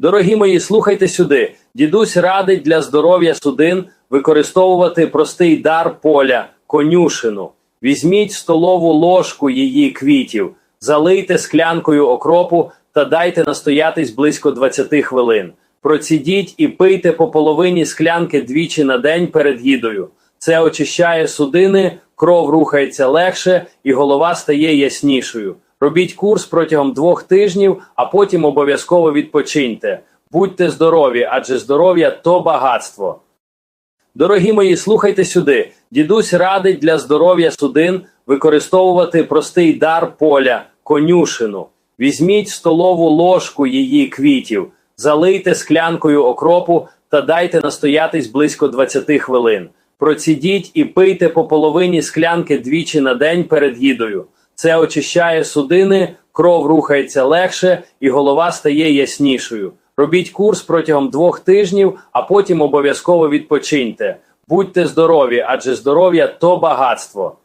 Дорогі мої, слухайте сюди. Дідусь радить для здоров'я судин використовувати простий дар поля, конюшину. Візьміть столову ложку її квітів, залийте склянкою окропу та дайте настоятись близько 20 хвилин. Процідіть і пийте по половині склянки двічі на день перед їдою. Це очищає судини, кров рухається легше і голова стає яснішою. Робіть курс протягом двох тижнів, а потім обов'язково відпочиньте. Будьте здорові, адже здоров'я то багатство. Дорогі мої, слухайте сюди. Дідусь радить для здоров'я судин використовувати простий дар поля, конюшину. Візьміть столову ложку її квітів, залийте склянкою окропу та дайте настоятись близько 20 хвилин. Процідіть і пийте по половині склянки двічі на день перед їдою. Це очищає судини, кров рухається легше і голова стає яснішою. Робіть курс протягом двох тижнів, а потім обов'язково відпочиньте. Будьте здорові, адже здоров'я то багатство.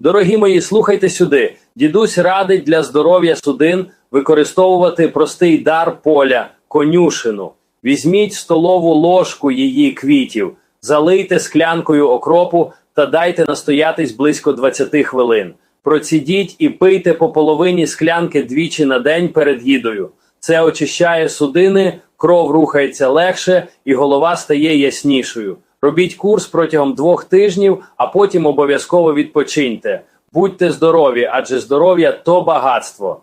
Дорогі мої, слухайте сюди. Дідусь радить для здоров'я судин використовувати простий дар поля, конюшину. Візьміть столову ложку її квітів, залийте склянкою окропу та дайте настоятись близько 20 хвилин. Процідіть і пийте по половині склянки двічі на день перед їдою. Це очищає судини, кров рухається легше і голова стає яснішою. Робіть курс протягом двох тижнів, а потім обов'язково відпочиньте. Будьте здорові, адже здоров'я то багатство.